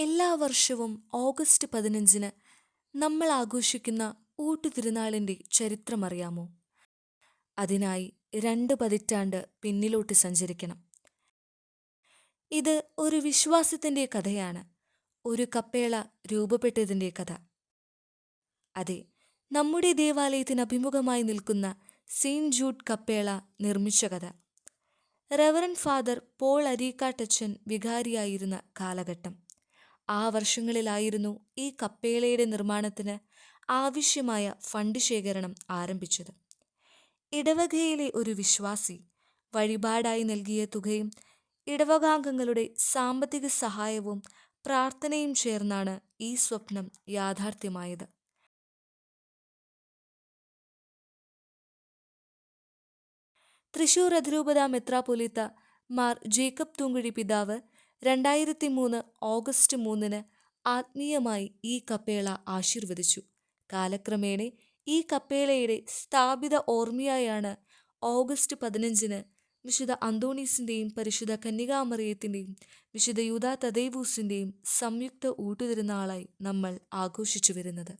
എല്ലാ വർഷവും ഓഗസ്റ്റ് പതിനഞ്ചിന് നമ്മൾ ആഘോഷിക്കുന്ന ഊട്ടുതിരുനാളിന്റെ ചരിത്രമറിയാമോ? അതിനായി രണ്ട് പതിറ്റാണ്ട് പിന്നിലോട്ട് സഞ്ചരിക്കണം. ഇത് ഒരു വിശ്വാസത്തിന്റെ കഥയാണ്. ഒരു കപ്പേള രൂപപ്പെട്ടതിന്റെ കഥ. അതെ നമ്മുടെ ദേവാലയത്തിന് അഭിമുഖമായി നിൽക്കുന്ന സെയിന്റ് ജൂഡ് കപ്പേള നിർമ്മിച്ച കഥ. റെവറൻ ഫാദർ പോൾ അരീക്കാട്ടച്ചൻ വികാരിയായിരുന്ന കാലഘട്ടം. ആ വർഷങ്ങളിലായിരുന്നു ഈ കപ്പേളയുടെ നിർമ്മാണത്തിന് ആവശ്യമായ ഫണ്ട് ശേഖരണം ആരംഭിച്ചത്. ഇടവകയിലെ ഒരു വിശ്വാസി വഴിപാടായി നൽകിയ തുകയും ഇടവകാംഗങ്ങളുടെ സാമ്പത്തിക സഹായവും പ്രാർത്ഥനയും ചേർന്നാണ് ഈ സ്വപ്നം യാഥാർത്ഥ്യമായത്. തൃശൂർ അതിരൂപത മെത്രാപൊലീത്ത മാർ ജേക്കബ് തൂങ്കുഴി പിതാവ് രണ്ടായിരത്തി മൂന്ന് ഓഗസ്റ്റ് മൂന്നിന് ആത്മീയമായി ഈ കപ്പേള ആശീർവദിച്ചു. കാലക്രമേണ ഈ കപ്പേളയുടെ സ്ഥാപിത ഓർമ്മയായാണ് ഓഗസ്റ്റ് പതിനഞ്ചിന് വിശുദ്ധ അന്തോണീസിന്റെയും പരിശുദ്ധ കന്യകാമറിയത്തിന്റെയും വിശുദ്ധ യൂത തദൈവൂസിന്റെയും സംയുക്ത ഊട്ടുതിരുന്നാളായി നമ്മൾ ആഘോഷിച്ചു വരുന്നത്